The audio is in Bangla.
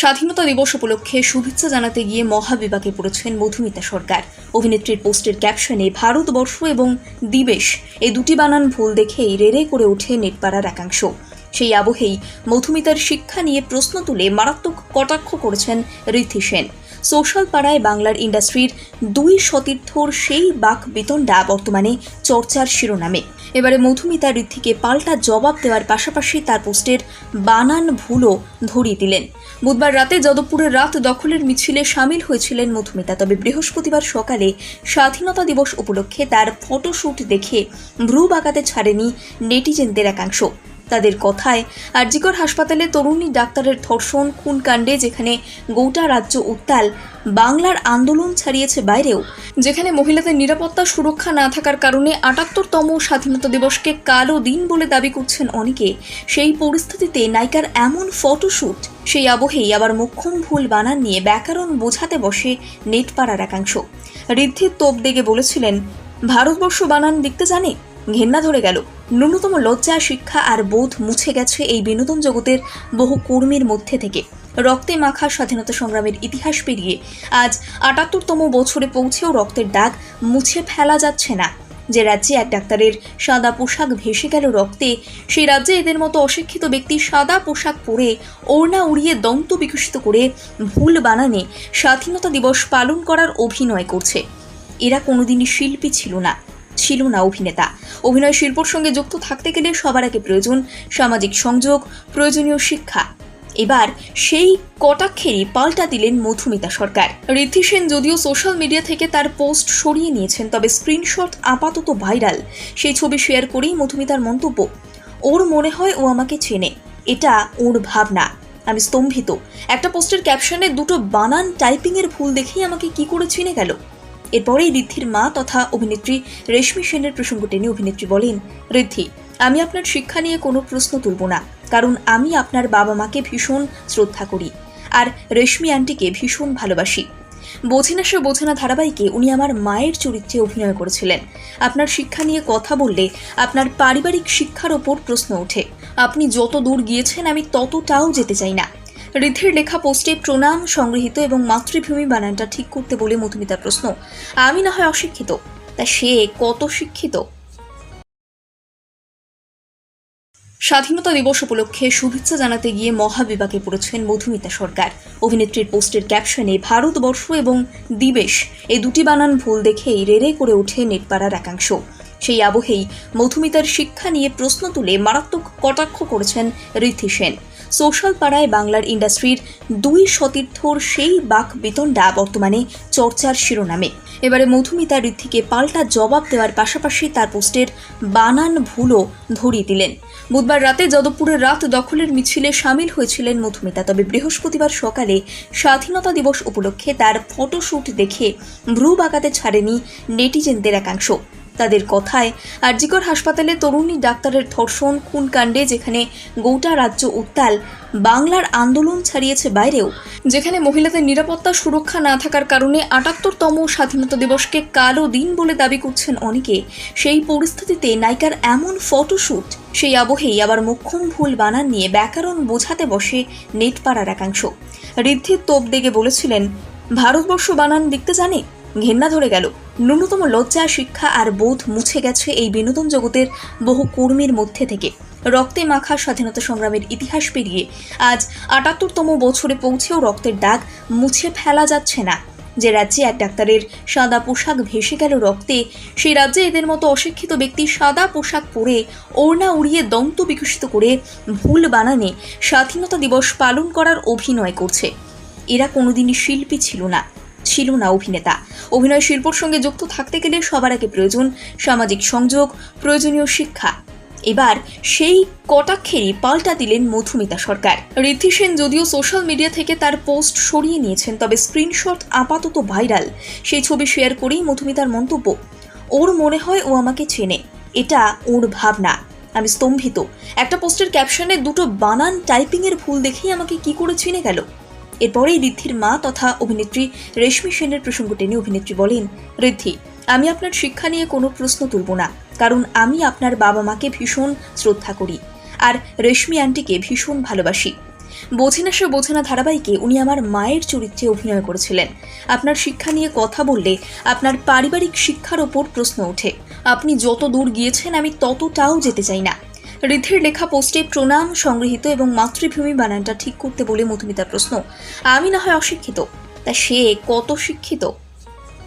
স্বাধীনতা দিবস উপলক্ষে শুভেচ্ছা জানাতে গিয়ে মহাবিবাকে পড়েছেন মধুমিতা সরকার। অভিনেত্রীর পোস্টের ক্যাপশনে, ভারতবর্ষ এবং দিবেশ এই দুটি বানান ভুল দেখেই রেড়ে করে ওঠে নেটপাড়ার একাংশ। সেই আবহেই মধুমিতার শিক্ষা নিয়ে প্রশ্ন তুলে মারাত্মক কটাক্ষ করেছেন ঋথি সেন। সোশ্যাল পাড়ায় বাংলার ইন্ডাস্ট্রির দুই সতীর্থর সেই বাক বিতণ্ডা বর্তমানে চর্চার শিরোনামে। এবারে মধুমিতা ঋদ্ধিকে পাল্টা জবাব দেওয়ার পাশাপাশি তার পোস্টের বানান ভুলও ধরিয়ে দিলেন। বুধবার রাতে যাদবপুরের রাত দখলের মিছিলে সামিল হয়েছিলেন মধুমিতা, তবে বৃহস্পতিবার সকালে স্বাধীনতা দিবস উপলক্ষে তার ফটোশ্যুট দেখে ভ্রু বাঁকাতে ছাড়েনি নেটিজেনদের একাংশ। তাদের কথায়। আরজিকর হাসপাতালে তরুণী ডাক্তারের ধর্ষণ, খুনকাণ্ডে যেখানে গোটা রাজ্য উত্তাল, বাংলার আন্দোলন ছাড়িয়েছে বাইরেও। যেখানে মহিলাদের নিরাপত্তা সুরক্ষা না থাকার কারণে আটাত্তরতম স্বাধীনতা দিবসকে কালো দিন বলে দাবি করছেন অনেকে। সেই পরিস্থিতিতে নায়িকার এমন ফটোশ্যুট সেই আবহেই আবার মোক্ষম ভুল বানান নিয়ে ব্যাকরণ বোঝাতে বসে নেটপাড়ার একাংশ। ঋদ্ধির তোপ দেগে বলেছিলেন, ভারতবর্ষ বানান লিখতে জানে? ঘেন্না ধরে গেল। ন্যূনতম লজ্জা, শিক্ষা আর বোধ মুছে গেছে এই বিনোদন জগতের বহু কর্মীর মধ্যে থেকে। রক্তে মাখা স্বাধীনতা সংগ্রামের ইতিহাস পেরিয়ে আজ আটাত্তরতম বছরে পৌঁছেও রক্তের দাগ মুছে ফেলা যাচ্ছে না। যে রাজ্যে এক ডাক্তারের সাদা পোশাক ভেসে গেল রক্তে, সেই রাজ্যে এদের মতো অশিক্ষিত ব্যক্তি সাদা পোশাক পরে ওড়না উড়িয়ে দন্ত বিকশিত করে ভুল বানানে স্বাধীনতা দিবস পালন করার অভিনয় করছে। এরা কোনোদিনই শিল্পী ছিল না। ছিল না অভিনেতা। অভিনয় শিল্পর সঙ্গে যুক্ত থাকতে গেলে সবার আগে প্রয়োজন সামাজিক সংযোগ, প্রয়োজনীয় শিক্ষা। এবার সেই কটাক্ষেরই পাল্টা দিলেন মধুমিতা সরকার। ঋদ্ধি সেন যদিও সোশ্যাল মিডিয়া থেকে তার পোস্ট সরিয়ে নিয়েছেন, তবে স্ক্রিনশট আপাতত ভাইরাল। সেই ছবি শেয়ার করেই মধুমিতার মন্তব্য, ওর মনে হয় ও আমাকে চেনে। এটা ওর ভাবনা। আমি স্তম্ভিত। একটা পোস্টের ক্যাপশনে দুটো বানান টাইপিংয়ের ভুল দেখেই আমাকে কি করে চিনে গেল? এরপরেই ঋদ্ধির মা তথা অভিনেত্রী রেশমি সেনের প্রসঙ্গ টেনে অভিনেত্রী বলেন, ঋদ্ধি, আমি আপনার শিক্ষা নিয়ে কোনো প্রশ্ন তুলব না, কারণ আমি আপনার বাবা মাকে ভীষণ শ্রদ্ধা করি আর রেশমি আন্টিকে ভীষণ ভালোবাসি। বোঝে না সে বোঝে না ধারাবাহিকে উনি আমার মায়ের চরিত্রে অভিনয় করেছিলেন। আপনার শিক্ষা নিয়ে কথা বললে আপনার পারিবারিক শিক্ষার ওপর প্রশ্ন ওঠে। আপনি যত দূর গিয়েছেন আমি ততটাও যেতে চাই না। ঋদ্ধির লেখা পোস্টে প্রণাম সংগৃহীত এবং মাতৃভূমি বানানটা ঠিক করতে বলে মধুমিতার প্রশ্ন। আমি না হয় অশিক্ষিত। তা সে কত শিক্ষিত? স্বাধীনতা দিবস উপলক্ষে শুভেচ্ছা জানাতে গিয়ে মহাবিবাকে পড়েছেন মধুমিতা সরকার। অভিনেত্রীর পোস্টের ক্যাপশনে ভারতবর্ষ এবং দিবেশ এই দুটি বানান ভুল দেখেই রেড়ে করে ওঠে নেটপাড়ার একাংশ। সেই আবহেই মধুমিতার শিক্ষা নিয়ে প্রশ্ন তুলে মারাত্মক কটাক্ষ করেছেন ঋদ্ধি সেন। সোশ্যাল পাড়ায় বাংলার ইন্ডাস্ট্রির দুই সতীর্থর সেই বাক বিতণ্ডা বর্তমানে চর্চার শিরোনামে। এবারে মধুমিতা ঋদ্ধিকে পাল্টা জবাব দেওয়ার পাশাপাশি তার পোস্টের বানান ভুলও ধরিয়ে দিলেন। বুধবার রাতে যাদবপুরের রাত দখলের মিছিলে সামিল হয়েছিলেন মধুমিতা, তবে বৃহস্পতিবার সকালে স্বাধীনতা দিবস উপলক্ষে তার ফটোশ্যুট দেখে ভ্রু বাঁকাতে ছাড়েনি নেটিজেনদের একাংশ। তাদের কথায় আরজিকর হাসপাতালে তরুণী ডাক্তারের ধর্ষণ, খুনকাণ্ডে যেখানে গোটা রাজ্য উত্তাল, বাংলার আন্দোলন ছাড়িয়েছে বাইরেও। যেখানে মহিলাদের নিরাপত্তা সুরক্ষা না থাকার কারণে আটাত্তরতম স্বাধীনতা দিবসকে কালো দিন বলে দাবি করছেন অনেকে। সেই পরিস্থিতিতে নায়িকার এমন ফটোশ্যুট সেই আবহেই আবার মোক্ষম ভুল বানান নিয়ে ব্যাকরণ বোঝাতে বসে নেটপাড়ার একাংশ। ঋদ্ধির তোপ দেগে বলেছিলেন, ভারতবর্ষ বানান দেখতে জানে? ঘেন্না ধরে গেল। ন্যূনতম লজ্জা, শিক্ষা আর বোধ মুছে গেছে এই বিনোদন জগতের বহু কর্মীর মধ্যে থেকে। রক্তে মাখা স্বাধীনতা সংগ্রামের ইতিহাস পেরিয়ে আজ আটাত্তরতম বছরে পৌঁছেও রক্তের দাগ মুছে ফেলা যাচ্ছে না। যে রাজ্যে এক ডাক্তারের সাদা পোশাক ভেসে গেল রক্তে, সেই রাজ্যে এদের মতো অশিক্ষিত ব্যক্তি সাদা পোশাক পরে ওড়না উড়িয়ে দন্ত বিকশিত করে ভুল বানানে স্বাধীনতা দিবস পালন করার অভিনয় করছে। এরা কোনোদিনই শিল্পী ছিল না। ছিল না অভিনেতা। অভিনয় শিল্পর সঙ্গে যুক্ত থাকতে গেলে সবার আগে প্রয়োজন সামাজিক সংযোগ, প্রয়োজনীয় শিক্ষা। এবার সেই কটাক্ষেরই পাল্টা দিলেন মধুমিতা সরকার। ঋদ্ধি সেন যদিও সোশ্যাল মিডিয়া থেকে তার পোস্ট সরিয়ে নিয়েছেন, তবে স্ক্রিনশট আপাতত ভাইরাল। সেই ছবি শেয়ার করেই মধুমিতার মন্তব্য, ওর মনে হয় ও আমাকে চেনে। এটা ওর ভাবনা। আমি স্তম্ভিত। একটা পোস্টের ক্যাপশনে দুটো বানান টাইপিংয়ের ভুল দেখেই আমাকে কি করে চিনে গেল? এরপরেই ঋদ্ধির মা তথা অভিনেত্রী রেশমি সেনের প্রসঙ্গ টেনে অভিনেত্রী বলেন, ঋদ্ধি, আমি আপনার শিক্ষা নিয়ে কোনো প্রশ্ন তুলব না, কারণ আমি আপনার বাবা মাকে ভীষণ শ্রদ্ধা করি আর রেশমি আন্টিকে ভীষণ ভালোবাসি। বোঝেনা সে বোঝেনা ধারাবাহিকে উনি আমার মায়ের চরিত্রে অভিনয় করেছিলেন। আপনার শিক্ষা নিয়ে কথা বললে আপনার পারিবারিক শিক্ষার ওপর প্রশ্ন ওঠে। আপনি যত দূর গিয়েছেন আমি ততটাও যেতে চাই না। ঋদ্ধির লেখা পোস্টে প্রণাম সংগৃহীত এবং মাতৃভূমি বানানটা ঠিক করতে বলে মধুমিতার প্রশ্ন। আমি না হয় অশিক্ষিত। তা সে কত শিক্ষিত?